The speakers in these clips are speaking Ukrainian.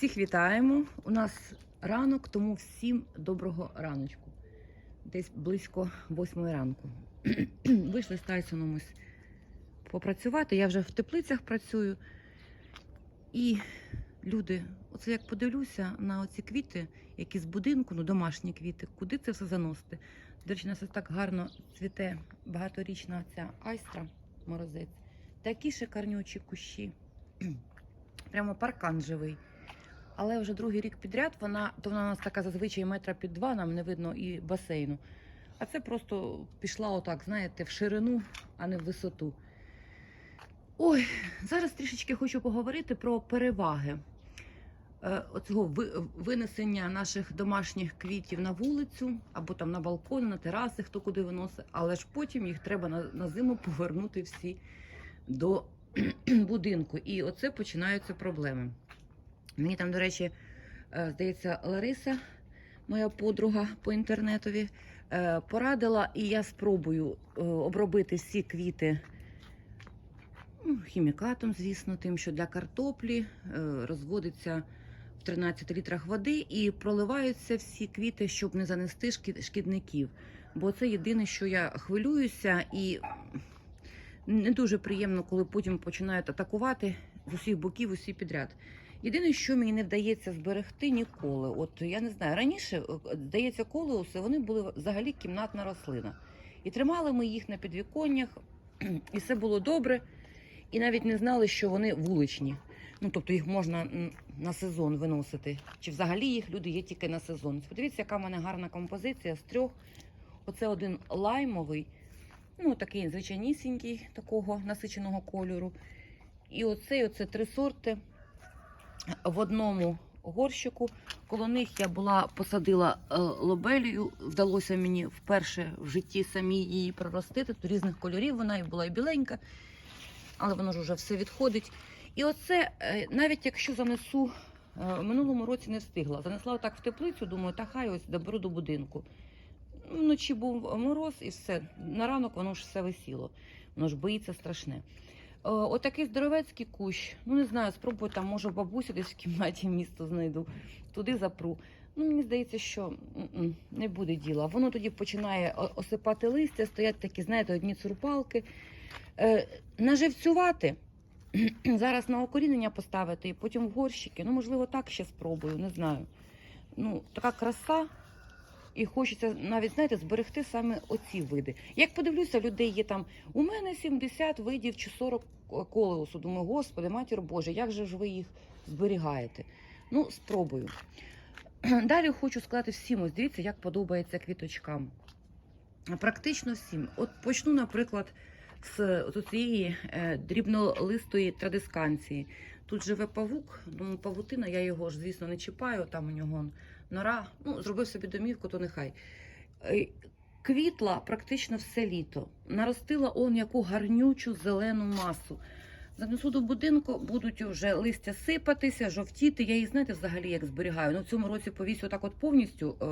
Всіх вітаємо. У нас ранок, тому всім доброго раночку. Десь близько восьмої ранку. Вийшли з Тайсоном ось попрацювати. Я вже в теплицях працюю. І люди, оце як подивлюся на оці квіти, які з будинку, ну домашні квіти, куди це все заносити? До речі, у нас так гарно цвіте багаторічна ця айстра, морозець. Такі шикарнючі кущі. Прямо паркан живий. Але вже другий рік підряд вона, то вона у нас така зазвичай метра під два, нам не видно і басейну. А це просто пішла отак, знаєте, в ширину, а не в висоту. Ой, зараз трішечки хочу поговорити про переваги е, оцього винесення наших домашніх квітів на вулицю або там на балкони, на тераси, хто куди виносить, але ж потім їх треба на, на зиму повернути всі до будинку. І оце починаються проблеми. Мені там, до речі, е, здається, Лариса, моя подруга по інтернетові, е, порадила, і я спробую е, обробити всі квіти ну, хімікатом, звісно, тим, що для картоплі розводиться в 13 літрах води і проливаються всі квіти, щоб не занести шкідників. Бо це єдине, що я хвилююся, і не дуже приємно, коли потім починають атакувати з усіх боків, усі підряд. Єдине, що мені не вдається зберегти ніколи. От я не знаю, раніше, е, здається, колеуси вони були взагалі кімнатна рослина. І тримали ми їх на підвіконнях, і все було добре. І навіть не знали, що вони вуличні. Ну, тобто їх можна на сезон виносити. Чи взагалі їх люди є тільки на сезон. Подивіться, яка в мене гарна композиція з трьох. Оце один лаймовий, ну такий звичайнісінький, такого насиченого кольору. І оцей, оце три сорти в одному горщику. Коло них я була посадила е, лобелію. Вдалося мені вперше в житті самі її проростити. Тут різних кольорів вона і була і біленька, але воно ж вже все відходить. І оце, е, навіть якщо занесу, е, в минулому році не встигла. Занесла отак в теплицю, думаю, та хай ось доберу до будинку. Вночі був мороз і все. На ранок воно ж все висіло. Воно ж боїться страшне. Е, Отакий здоровецький кущ. Ну не знаю, спробую там, може, бабусю десь в кімнаті місто знайду, туди запру. Ну, мені здається, що не буде діла. Воно тоді починає осипати листя, стоять такі, знаєте, одні цурпалки. Е, наживцювати, зараз на окорінення поставити і потім в горщики. Ну, можливо, так ще спробую, не знаю. Ну, така краса. І хочеться навіть, знаєте, зберегти саме оці види. Як подивлюся, людей є там, у мене 70 видів чи 40 колеусу. Думаю, господи, матір Боже, як же ж ви їх зберігаєте? Ну, спробую. Далі хочу сказати всім, ось дивіться, як подобається квіточкам. Практично всім. От почну, наприклад, з, цієї е, дрібнолистої традисканції. Тут живе павук, думаю, павутина, я його ж, звісно, не чіпаю, там у нього нора. Ну, зробив собі домівку, то нехай. Е, Квітла практично все літо. Наростила он яку гарнючу зелену масу. Занесу до будинку, будуть вже листя сипатися, жовтіти. Я її, знаєте, взагалі як зберігаю. Ну, в цьому році повісю отак от повністю е,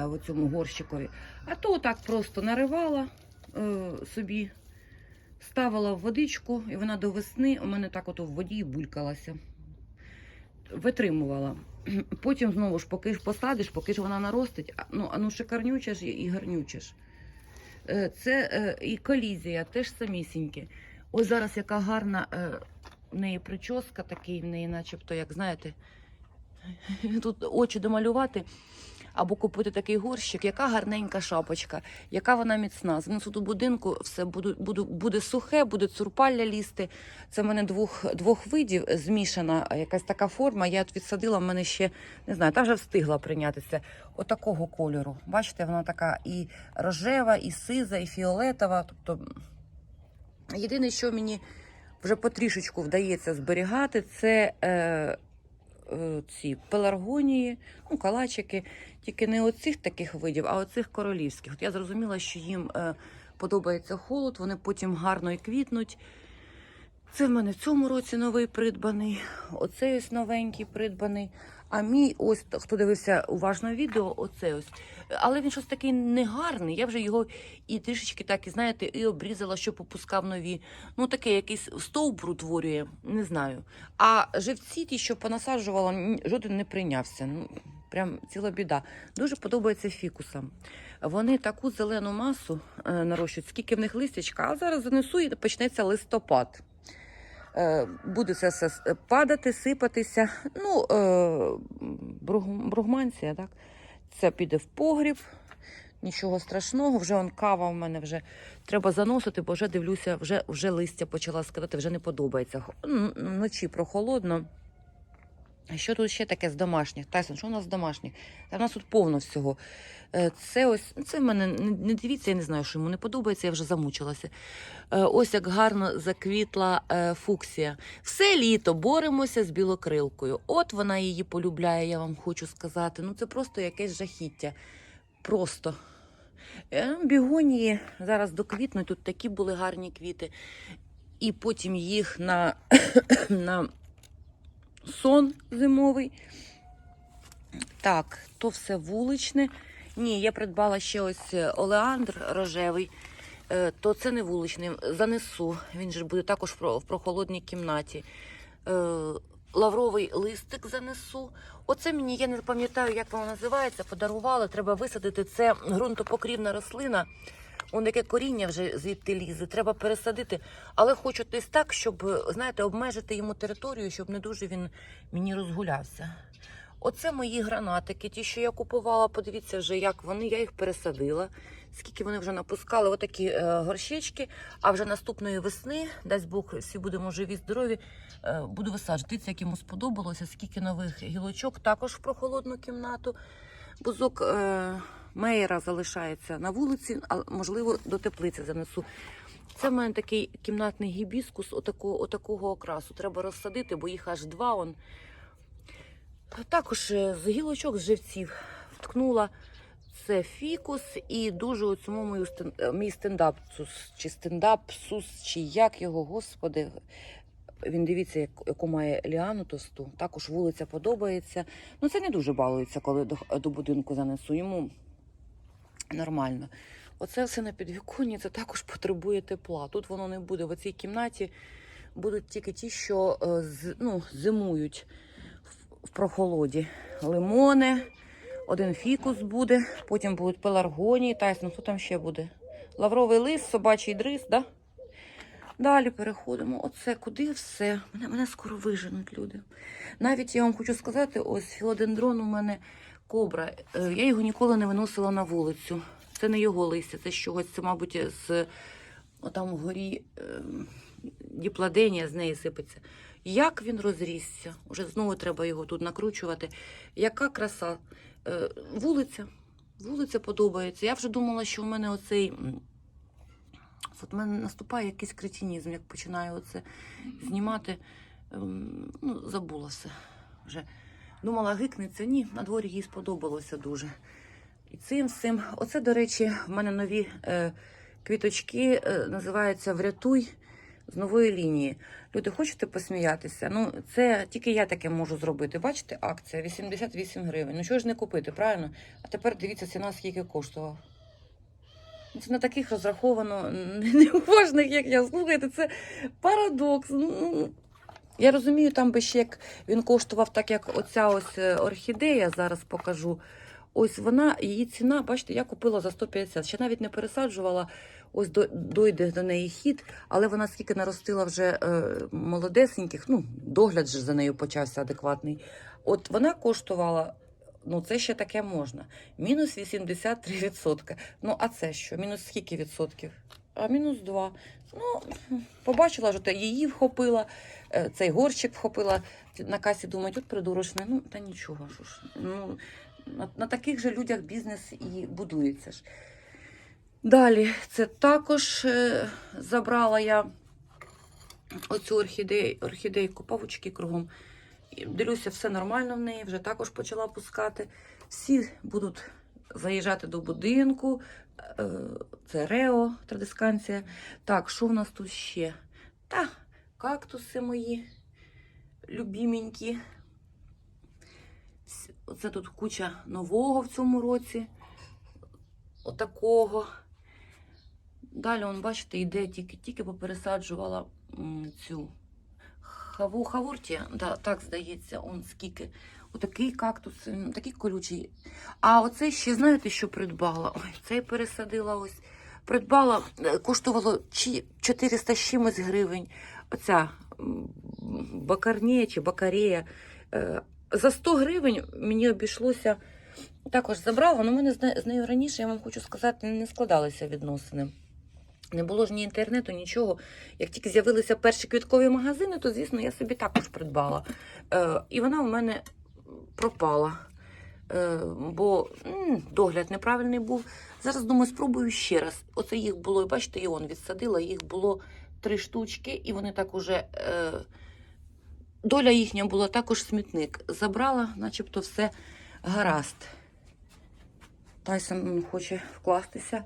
е, в цьому горщикові. А то так просто наривала е, собі, ставила в водичку, і вона до весни у мене так от в воді булькалася. Витримувала. Потім знову ж, поки ж посадиш, поки ж вона наростить, ну, ну шикарнюче ж і гарнюче ж. Е, Це е, і колізія, теж самісіньке. Ось зараз яка гарна е, в неї прическа, такий в неї, начебто, як знаєте, тут очі домалювати або купити такий горщик, яка гарненька шапочка, яка вона міцна. Занесу до будинку, все буду, буду, буде сухе, буде цурпалля лізти. Це в мене двох, двох видів змішана якась така форма. Я відсадила, в мене ще не знаю, та вже встигла прийнятися отакого кольору. Бачите, вона така і рожева, і сиза, і фіолетова. Тобто, єдине, що мені вже потрішечку вдається зберігати, це е, ці пеларгонії, ну, калачики, тільки не оцих таких видів, а оцих королівських. От я зрозуміла, що їм е, подобається холод, вони потім гарно і квітнуть. Це в мене в цьому році новий придбаний, оцей ось новенький придбаний. А мій ось хто дивився уважно відео, оце ось. Але він щось такий негарний. Я вже його і трішечки так, і знаєте, і обрізала, що попускав нові. Ну, таке якийсь стовбур утворює, не знаю. А живці ті, що понасаджувала, жоден не прийнявся. Ну, прям ціла біда. Дуже подобається фікусам. Вони таку зелену масу е, нарощують, скільки в них листячка, а зараз занесу і почнеться листопад. Е, буде це все падати, сипатися. Ну, е, бругманція, так? Це піде в погріб. Нічого страшного, вже он кава в мене вже треба заносити, бо вже дивлюся, вже, вже листя почала скидати, вже не подобається. Вночі прохолодно. А Що тут ще таке з домашніх? Тайсон, що у нас з домашніх? Та в нас тут повно всього. Е, Це ось це в мене не дивіться, я не знаю, що йому не подобається, я вже замучилася. Е, Ось як гарно заквітла е, фуксія. Все літо боремося з білокрилкою. От вона її полюбляє, я вам хочу сказати. Ну це просто якесь жахіття. Просто. Бігонії зараз доквітнуть, тут такі були гарні квіти. І потім їх на, на сон зимовий. Так, то все вуличне. Ні, я придбала ще ось е, олеандр рожевий. Е, То це не вуличний. Занесу. Він же буде також в прохолодній кімнаті. Е, Лавровий листик занесу. Оце мені, я не пам'ятаю, як воно називається. Подарували. Треба висадити. Це ґрунтопокрівна рослина. Он яке коріння вже звідти лізе, треба пересадити. Але хочу десь так, щоб, знаєте, обмежити йому територію, щоб не дуже він мені розгулявся. Оце мої гранатики, ті, що я купувала. Подивіться вже, як вони, я їх пересадила. Скільки вони вже напускали, отакі е, горщички. А вже наступної весни, дасть Бог, всі будемо живі, здорові, е, буду висаджувати. Дивіться, як йому сподобалося, скільки нових гілочок, також в прохолодну кімнату. Бузок е, мейера залишається на вулиці, а можливо до теплиці занесу. Це в мене такий кімнатний гібіскус отакого, отакого окрасу. Треба розсадити, бо їх аж два. Он. Також е, з гілочок з живців вткнула це фікус і дуже цьому мою стен- е, мій стендапсус, чи стендапсус, чи як його, господи. Він дивіться, яку має ліану товсту. Також вулиця подобається. Ну, це не дуже балується, коли до, до будинку занесу. Йому нормально. Оце все на підвіконні, це також потребує тепла. Тут воно не буде. В цій кімнаті будуть тільки ті, що е, ну, зимують в, прохолоді. Лимони, один фікус буде, потім будуть пеларгонії. Тайсон, хто там ще буде? Лавровий лист, собачий дрис, да? Далі переходимо. Оце куди все. Мене, мене скоро виженуть люди. Навіть я вам хочу сказати, ось філодендрон у мене кобра. Е, Я його ніколи не виносила на вулицю. Це не його листя, це чогось, це, мабуть, з отам вгорі е, діпладенія з неї сипеться. Як він розрісся? Уже знову треба його тут накручувати. Яка краса. Е, Вулиця. Вулиця подобається. Я вже думала, що в мене оцей. От в мене наступає якийсь кретинізм, як починаю оце знімати. Ем, Ну, забула все. Вже думала, гикнеться. Ні, на дворі їй сподобалося дуже. І цим всім. Оце, до речі, в мене нові е, квіточки е, називаються Врятуй з нової лінії. Люди, хочете посміятися? Ну, це тільки я таке можу зробити. Бачите, акція 88 гривень. Ну чого ж не купити, правильно? А тепер дивіться, ціна скільки коштувала. Ну, Це на таких розраховано неуважних, як я слухайте, це парадокс. Я розумію, там би ще як він коштував, так як оця ось е, орхідея, зараз покажу. Ось вона, її ціна, бачите, я купила за 150. Ще навіть не пересаджувала, ось до- дойде до неї хід, але вона скільки наростила вже е, молодесеньких, ну, догляд же за нею почався адекватний. От вона коштувала, ну це ще таке можна. Мінус 83%. Ну, а це що? Мінус скільки відсотків? А мінус 2. Ну, побачила, що її вхопила, е, цей горщик вхопила. На касі думаю, тут придурочне. Ну, та нічого. Що ж. Ну, на, на таких же людях бізнес і будується ж. Далі, це також е, забрала я оцю орхідею, орхідейку, павучки кругом. Дивлюся, все нормально в неї, вже також почала пускати. Всі будуть заїжджати до будинку. Е, Це Рео, традисканція. Так, що в нас тут ще? Та, кактуси мої любіменькі. Оце тут куча нового в цьому році. Отакого. Далі, он, бачите, йде тільки, тільки попересаджувала цю хаву, хавурті. Да, так здається, он скільки. Отакий кактус, такий колючий. А оце ще, знаєте, що придбала? Ой, цей пересадила ось. Придбала, е, коштувало 400 з чимось гривень. Оця бакарнія чи бакарея. Е, За 100 гривень мені обійшлося. Також забрала, але в мене з нею раніше, я вам хочу сказати, не складалися відносини. Не було ж ні інтернету, нічого. Як тільки з'явилися перші квіткові магазини, то, звісно, я собі також придбала. Е, і вона у мене пропала. Е, бо догляд неправильний був. Зараз думаю, спробую ще раз. Оце їх було, і бачите, і он відсадила, їх було три штучки, і вони так уже. Е, доля їхня була також смітник. Забрала, начебто, все гаразд. Тайсон хоче вкластися.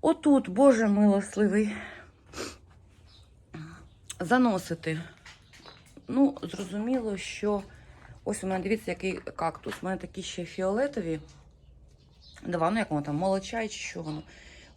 Отут, Боже милосливий. Заносити. Ну, зрозуміло, що ось у мене дивіться, який кактус. У мене такі ще фіолетові. Два, ну як воно там, молочай чи що воно.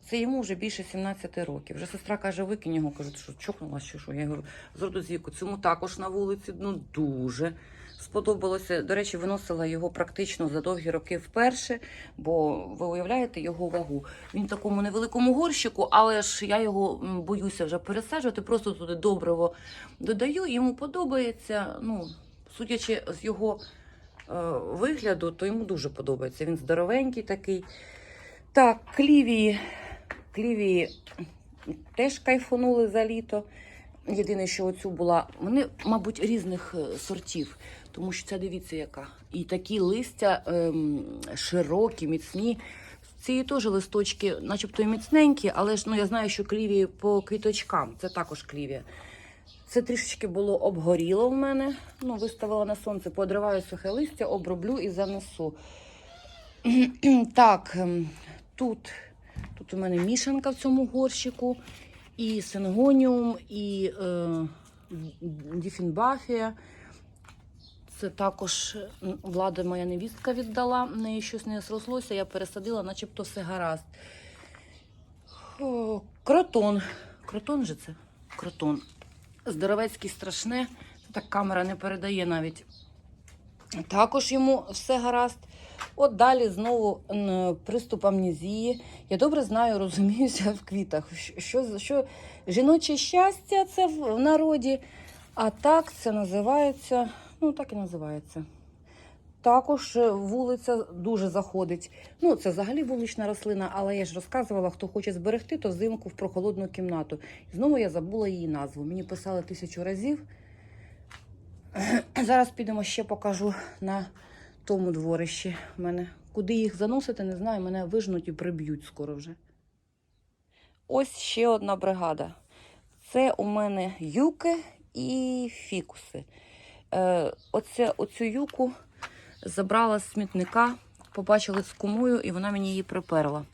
Це йому вже більше 17 років. Вже сестра каже, викинь його. Кажу, що чокнулася чи що? Я говорю, з роду з віку. Цьому також на вулиці ну дуже сподобалося. До речі, виносила його практично за довгі роки вперше, бо ви уявляєте його вагу. Він в такому невеликому горщику, але ж я його боюся вже пересаджувати. Просто туди добриво додаю. Йому подобається. Ну, судячи з його е, вигляду, то йому дуже подобається. Він здоровенький такий. Так, клівії. Клівії теж кайфанули за літо. Єдине, що оцю була, вони, мабуть, різних е, сортів, тому що ця дивіться, яка. І такі листя ем, широкі, міцні. Ці теж листочки, начебто і міцненькі, але ж ну, я знаю, що клівії по квіточкам. Це також клівія. Це трішечки було обгоріло в мене. Ну, виставила на сонце, подриваю сухе листя, оброблю і занесу. так, ем, тут, тут у мене мішанка в цьому горщику, і сингоніум, і е, діфінбафія. Це також влада моя невістка віддала, в неї щось не зрослося, я пересадила, начебто все гаразд. О, кротон. Кротон же це? Кротон. Здоровецький страшне. Так камера не передає навіть. Також йому все гаразд. От далі знову приступ амнезії. Я добре знаю, розуміюся в квітах. Що, що, жіноче щастя це в народі, а так це називається, ну так і називається. Також е, вулиця дуже заходить. Ну, це взагалі вулична рослина, але я ж розказувала, хто хоче зберегти, то взимку в прохолодну кімнату. Знову я забула її назву. Мені писали тисячу разів. Зараз підемо ще покажу на тому дворищі. в мене. Куди їх заносити, не знаю, мене вижнуть і приб'ють скоро вже. Ось ще одна бригада. Це у мене юки і фікуси. Е, оце, оцю юку забрала з смітника, побачили з кумою, і вона мені її приперла.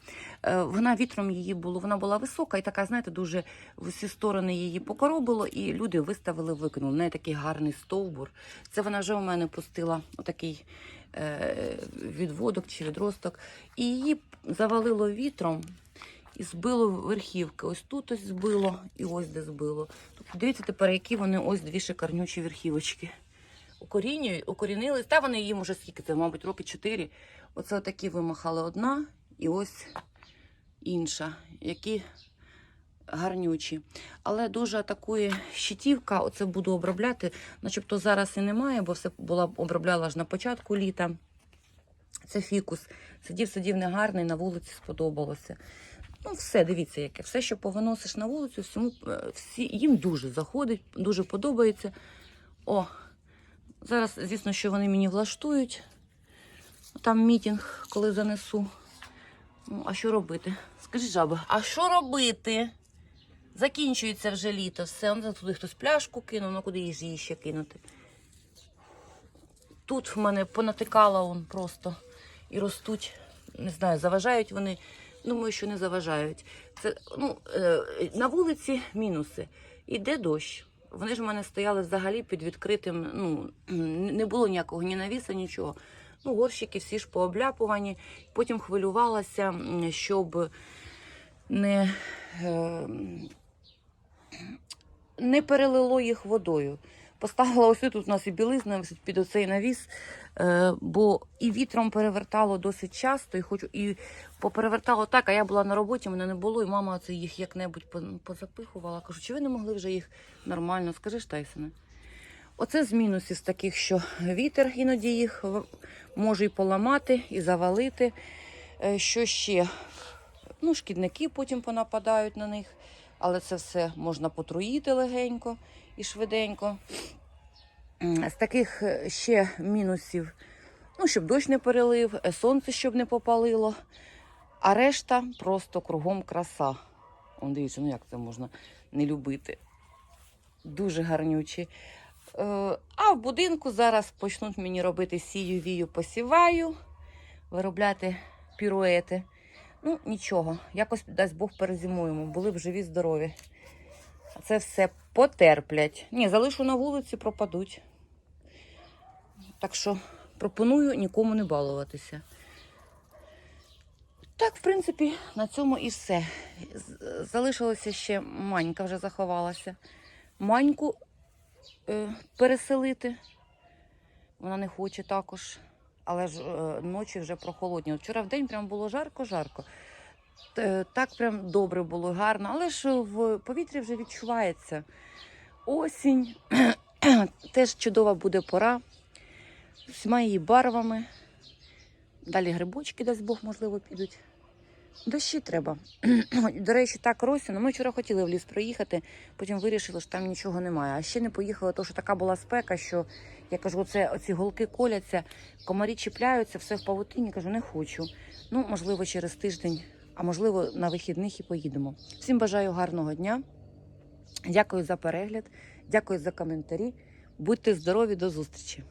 Е, вона вітром її було, вона була висока і така, знаєте, дуже в усі сторони її покоробило, і люди виставили, викинули. В неї такий гарний стовбур. Це вона вже у мене пустила отакий е, відводок чи відросток. І її завалило вітром і збило верхівки. Ось тут ось збило і ось де збило. Тобто дивіться тепер, які вони ось дві шикарнючі верхівочки. Укорінюють, укорінились. Та вони їм уже скільки, це, мабуть, роки чотири. Оце такі вимахали одна і ось інша, які гарнючі. Але дуже атакує щитівка, оце буду обробляти. Начебто зараз і немає, бо все була обробляла ж на початку літа. Це фікус. Сидів, сидів негарний, на вулиці сподобалося. Ну, все, дивіться, яке. Все, що повиносиш на вулицю, всьому, е, всі, їм дуже заходить, дуже подобається. О, зараз, звісно, що вони мені влаштують. Там мітінг, коли занесу. Ну, а що робити? Скажи, жаба, а що робити? Закінчується вже літо, все. Он туди хтось пляшку кинув, ну куди її ще кинути? Тут в мене понатикала он просто і ростуть. Не знаю, заважають вони. Думаю, що не заважають. Це ну, е, на вулиці мінуси. Іде дощ. Вони ж в мене стояли взагалі під відкритим. Ну не було ніякого ні навіса, нічого. Ну, горщики всі ж пообляпувані. Потім хвилювалася, щоб не, е, не перелило їх водою. Поставила ось тут у нас і білизна під оцей навіс, е, бо і вітром перевертало досить часто, і хочу і поперевертало так, а я була на роботі, мене не було, і мама це їх як-небудь позапихувала. Кажу, чи ви не могли вже їх нормально? Скажи ж. Оце з мінусів з таких, що вітер іноді їх може і поламати, і завалити. Е, Що ще? Ну, шкідники потім понападають на них, але це все можна потруїти легенько і швиденько. З таких е, ще мінусів, ну, щоб дощ не перелив, е, сонце щоб не попалило. А решта просто кругом краса. Он дивіться, ну як це можна не любити. Дуже гарнючі. Е, А в будинку зараз почнуть мені робити сію, вію, посіваю, виробляти піруети. Ну, нічого, якось дасть Бог перезимуємо, були б живі, здорові. Це все потерплять. Ні, залишу на вулиці, пропадуть. Так що пропоную нікому не балуватися. Так, в принципі, на цьому і все. Залишилося ще манька вже заховалася. Маньку е, переселити. Вона не хоче також. Але ж е, ночі вже прохолодні. Вчора в день прям було жарко-жарко. Так прям добре було, гарно. Але ж в повітрі вже відчувається осінь. Теж чудова буде пора. Всіма її барвами. Далі грибочки, дасть Бог, можливо, підуть. Дощі треба. До речі, так Росіно. Ми вчора хотіли в ліс проїхати, потім вирішили, що там нічого немає. А ще не поїхали, тому що така була спека, що я кажу, оце, оці голки коляться, комарі чіпляються, все в павутині. Кажу, не хочу. Ну, можливо, через тиждень, а можливо, на вихідних і поїдемо. Всім бажаю гарного дня. Дякую за перегляд, дякую за коментарі. Будьте здорові, до зустрічі!